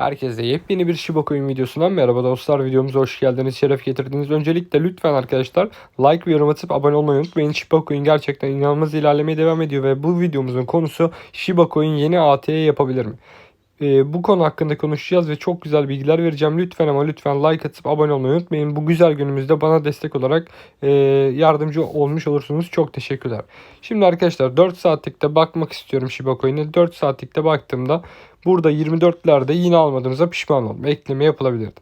Herkese yepyeni bir Shiba Coin videosundan merhaba dostlar. Videomuza hoş geldiniz, şeref getirdiniz. Öncelikle lütfen arkadaşlar like ve yorum atıp abone olmayı unutmayın. Shiba Coin gerçekten inanılmaz ilerlemeye devam ediyor ve bu videomuzun konusu Shiba Coin yeni AT'ye yapabilir mi? Ee, bu konu hakkında konuşacağız ve çok güzel bilgiler vereceğim. Lütfen ama lütfen like atıp abone olmayı unutmayın. Bu güzel günümüzde bana destek olarak e, yardımcı olmuş olursunuz. Çok teşekkürler. Şimdi arkadaşlar 4 saatlikte bakmak istiyorum Shiba Coin'e. 4 saatlikte baktığımda burada 24'lerde yine almadığımıza pişman oldum. Ekleme yapılabilirdi.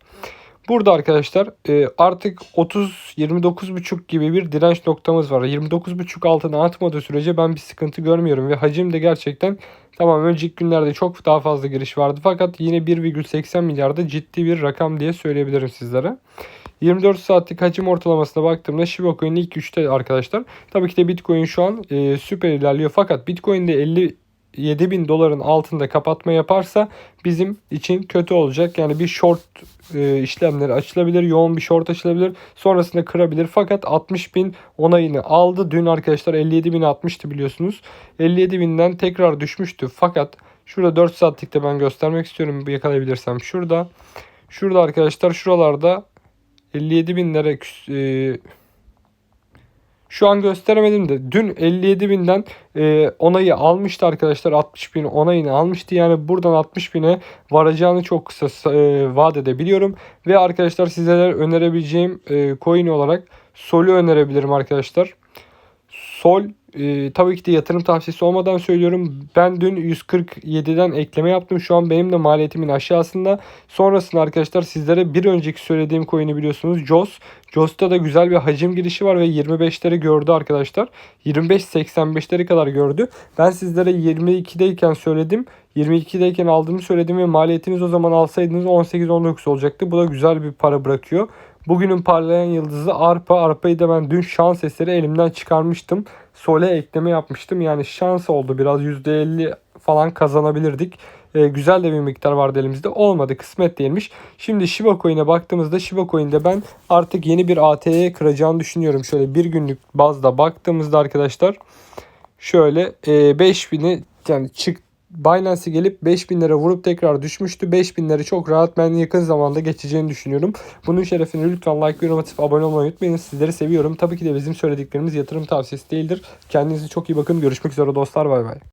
Burada arkadaşlar e, artık 30 29.5 gibi bir direnç noktamız var. 29.5 altına atmadığı sürece ben bir sıkıntı görmüyorum ve hacim de gerçekten tamam önceki günlerde çok daha fazla giriş vardı fakat yine 1,80 milyarda ciddi bir rakam diye söyleyebilirim sizlere. 24 saatlik hacim ortalamasına baktığımda Shiba Coin ilk 3'te arkadaşlar. Tabii ki de Bitcoin şu an e, süper ilerliyor fakat Bitcoin'de 50 7000 doların altında kapatma yaparsa bizim için kötü olacak. Yani bir short e, işlemleri açılabilir. Yoğun bir short açılabilir. Sonrasında kırabilir. Fakat 60 bin onayını aldı. Dün arkadaşlar 57 bin atmıştı biliyorsunuz. 57 binden tekrar düşmüştü. Fakat şurada 4 saatlikte ben göstermek istiyorum. Yakalayabilirsem şurada. Şurada arkadaşlar şuralarda 57 binlere e, şu an gösteremedim de dün 57 binden e, onayı almıştı arkadaşlar. 60 bin onayını almıştı. Yani buradan 60 bine varacağını çok kısa e, vaat edebiliyorum. Ve arkadaşlar sizlere önerebileceğim e, coin olarak Sol'ü önerebilirim arkadaşlar. Sol e, tabii ki de yatırım tavsiyesi olmadan söylüyorum. Ben dün 147'den ekleme yaptım. Şu an benim de maliyetimin aşağısında. Sonrasında arkadaşlar sizlere bir önceki söylediğim coin'i biliyorsunuz. JOS. JOS'ta da güzel bir hacim girişi var ve 25'leri gördü arkadaşlar. 25-85'leri kadar gördü. Ben sizlere 22'deyken söyledim. 22'deyken aldığımı söyledim ve maliyetiniz o zaman alsaydınız 18-19 olacaktı. Bu da güzel bir para bırakıyor. Bugünün parlayan yıldızı Arpa. Arpa'yı da ben dün şans eseri elimden çıkarmıştım. Sole ekleme yapmıştım. Yani şans oldu biraz %50 falan kazanabilirdik. E, güzel de bir miktar vardı elimizde. Olmadı kısmet değilmiş. Şimdi Shiba Coin'e baktığımızda Shiba Coin'de ben artık yeni bir AT'ye kıracağını düşünüyorum. Şöyle bir günlük bazda baktığımızda arkadaşlar şöyle e, 5000'i yani çık Binance'e gelip 5000 lira vurup tekrar düşmüştü. 5000 lira çok rahat ben yakın zamanda geçeceğini düşünüyorum. Bunun şerefine lütfen like, yorum atıp abone olmayı unutmayın. Sizleri seviyorum. Tabii ki de bizim söylediklerimiz yatırım tavsiyesi değildir. Kendinize çok iyi bakın. Görüşmek üzere dostlar. Bay bay.